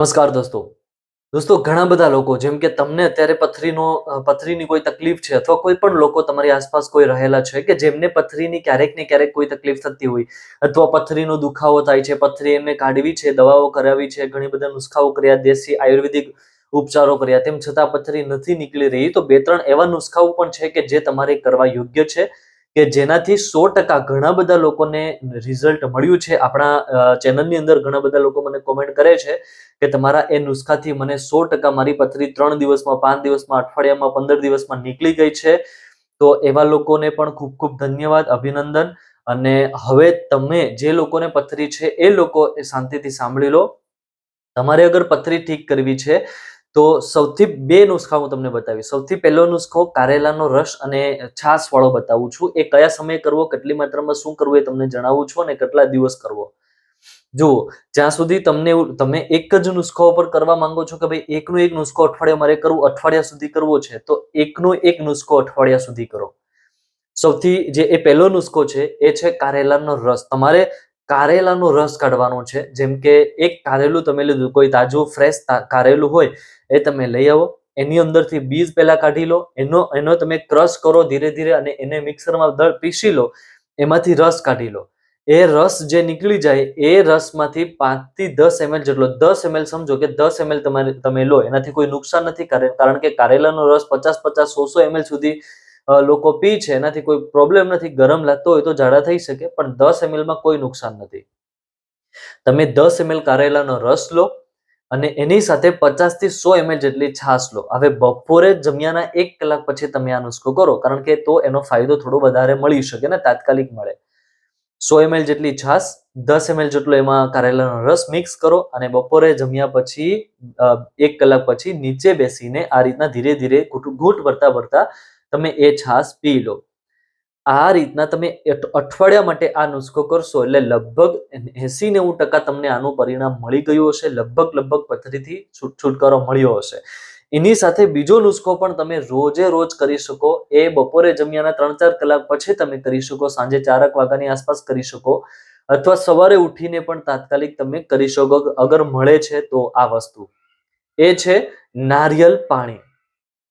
નમસ્કાર દોસ્તો. દોસ્તો, ઘણા બધા લોકો, જેમ કે તમને અત્યારે પથરીનો પથરીની કોઈ તકલીફ છે અથવા કોઈ પણ લોકો તમારી આસપાસ કોઈ રહેલા છે કે જેમને પથરીની ક્યારેક ને ક્યારેક કોઈ તકલીફ થતી હોય અથવા પથરીનો દુખાવો થાય છે, પથરી એમને કાઢવી છે, દવાઓ કરાવી છે, ઘણી બધા નુસ્ખાઓ કર્યા, દેશી આયુર્વેદિક ઉપચારો કર્યા, તેમ છતાં પથરી નથી નીકળી રહી. તો બે ત્રણ એવા નુસ્ખાઓ પણ છે કે જે તમારે કરવા યોગ્ય છે. કે જેનાથી સો ટકા ઘણા બધા લોકોને રિઝલ્ટ મળ્યું છે. આપણા ચેનલની અંદર ઘણા બધા લોકો મને કોમેન્ટ કરે છે કે તમારા એ નુસ્ખાથી મને સો ટકા મારી પથરી ત્રણ દિવસમાં, પાંચ દિવસમાં, અઠવાડિયામાં, પંદર દિવસમાં નીકળી ગઈ છે. તો એવા લોકોને પણ ખૂબ ખૂબ ધન્યવાદ, અભિનંદન. અને હવે તમે જે લોકોને પથરી છે એ લોકો એ શાંતિથી સાંભળી લો. તમારે અગર પથરી ઠીક કરવી છે તો સૌથી બે નુસ્ખા હું તમને બતાવીશ. સૌથી પહેલો નુસ્ખો કારેલાનો રસ અને છાશ વાળો બતાવું છું. એ કયા સમયે કરવો, કેટલી માત્રામાં શું કરવું એ તમને જણાવું છું અને કેટલા દિવસ કરવો. જુઓ, જ્યાં સુધી તમને તમે એક જ નુસ્ખા ઉપર કરવા માંગો છો કે ભાઈ એકનો એક નુસ્ખો અઠવાડિયા મારે કરવું, અઠવાડિયા સુધી કરવો છે, તો એકનો એક નુસ્ખો અઠવાડિયા સુધી કરો. સૌથી જે એ પહેલો નુસ્ખો છે, એ છે કારેલાનો રસ. તમારે કારેલાનો રસ કાઢવાનો છે. જેમ કે એક કારેલું તમે લીધું, કોઈ તાજું ફ્રેશ કારેલું હોય, એ તમે લઈ આવો. એની અંદરથી બીજ પહેલા કાઢી લો. એનો એનો તમે ક્રશ કરો ધીરે ધીરે અને એને મિક્સરમાં દળ પીસી લો. એમાંથી રસ કાઢી લો. એ રસ જે નીકળી જાય, એ રસમાંથી પાંચથી દસ એમએલ જેટલો, દસ એમએલ સમજો કે દસ એમએલ તમારે, તમે લો. એનાથી કોઈ નુકસાન નથી કારણ કારણ કે કારેલાનો રસ પચાસ પચાસ સો સો એમએલ સુધી લોકો પી છે, એનાથી કોઈ પ્રોબ્લેમ નથી, ગરમ લાગતો હોય તો ઝાડા થઈ શકે, પણ દસ એમએલમાં કોઈ નુકસાન નથી. તમે દસ એમએલ કારેલાનો રસ લો અને એની સાથે પચાસથી સો એમએલ જેટલી છાશ લો. હવે બપોરે જમ્યાના એક કલાક પછી તમે આ નુસ્ખો કરો, કારણ કે તો એનો ફાયદો થોડો વધારે મળી શકે ને, તાત્કાલિક મળે. સો એમએલ જેટલી છાશ, દસ એમએલ જેટલો એમાં કારેલાનો રસ મિક્સ કરો અને બપોરે જમ્યા પછી એક કલાક પછી નીચે બેસીને આ રીતના ધીરે ધીરે ઘૂંટ ભરતા ભરતા તમે એ છાશ પી લો. આ રીતના તમે અઠવાડિયા માટે આ નુસ્ખો કરશો એટલે લગભગ એસી નેવું ટકા તમને આનું પરિણામ મળી ગયું હશે, લગભગ લગભગ પથરીથી છૂટ, છુટકારો મળ્યો હશે. એની સાથે બીજો નુસ્ખો પણ તમે રોજે રોજ કરી શકો, એ બપોરે જમ્યાના ત્રણ ચાર કલાક પછી તમે કરી શકો, સાંજે ચારક વાગ્યાની આસપાસ કરી શકો, અથવા સવારે ઉઠીને પણ તાત્કાલિક તમે કરી શકો, અગર મળે છે તો આ વસ્તુ. એ છે નારિયેલ પાણી.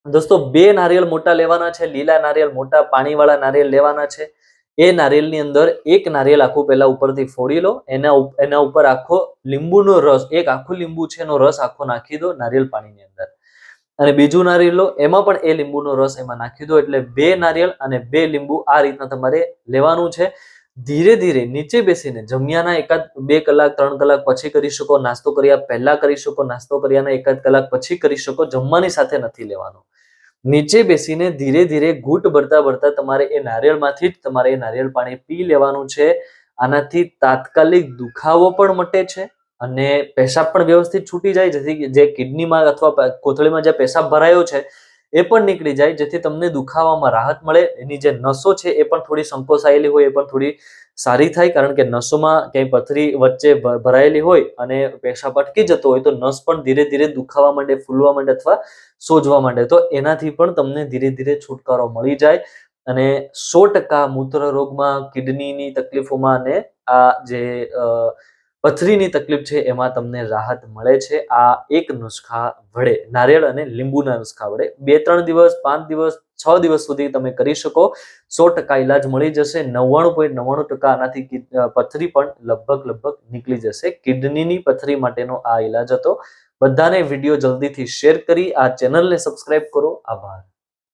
દોસ્તો, બે નારિયેળ મોટા લેવાના છે, લીલા નારિયેળ મોટા, પાણીવાળા નારિયેળ લેવાના છે. એ નારિયેળની અંદર એક નારિયેળ આખું પહેલા ઉપરથી ફોડી લો, એના એના ઉપર આખો લીંબુનો રસ, એક આખું લીંબુ છે, એનો રસ આખો નાખી દો નારિયેળ પાણીની અંદર. અને બીજું નારિયેળ લો, એમાં પણ એ લીંબુનો રસ એમાં નાખી દો, એટલે બે નારિયેળ અને બે લીંબુ આ રીતના તમારે લેવાનું છે. ધીરે ધીરે નીચે બેસીને જમ્યાના એકાદ બે કલાક, ત્રણ કલાક પછી કરી શકો, નાસ્તો કર્યા પહેલા કરી શકો, નાસ્તો કર્યાના એકાદ કલાક પછી કરી શકો, જમવાની સાથે નથી લેવાનો. નીચે બેસીને ધીરે ધીરે ઘૂંટ ભરતા ભરતા તમારે એ નારિયેળમાંથી જ તમારે એ નારિયેળ પાણી પી લેવાનું છે. આનાથી તાત્કાલિક દુખાવો પણ મટે છે અને પેશાબ પણ વ્યવસ્થિત છૂટી જાય, જેથી જે કિડનીમાં અથવા કોથળીમાં જે પેશાબ ભરાયો છે એ પણ નીકળી જાય જેથી તમને દુખાવામાં રાહત મળે. એની જે નસો છે એ પણ થોડી સંકોચાયેલી હોય એ પણ થોડી સારી થાય કારણ કે નસોમાં ક્યાંય પથરી વચ્ચે ભરાયેલી હોય અને પેશાબ અટકી જતો હોય તો નસ પણ ધીરે ધીરે દુખાવા માંડે ફૂલવા માંડે અથવા સોજવા માંડે. તો એનાથી પણ તમને ધીરે ધીરે છુટકારો મળી જાય અને સો ટકા મૂત્ર રોગમાં કિડનીની તકલીફોમાં અને આ જે અ, પથરીની તકલીફ છે, એમાં તમને રાહત મળે છે. આ એક નુસ્ખા વડે, નારિયેળ અને લીંબુના નુસ્ખા વડે. બે, ત્રણ દિવસ, પાંચ દિવસ, છ દિવસ સુધી તમે કરી શકો. સો ટકા ઈલાજ મળી જશે. નવ્વાણું પોઈન્ટ નવ્વાણું ટકા આનાથી પથરી પણ લગભગ લગભગ નીકળી જશે. કિડનીની પથરી માટેનો આ ઈલાજ હતો. બધાને વીડિયો જલ્દીથી શેર કરી. આ ચેનલને સબસ્ક્રાઇબ કરો. આભાર.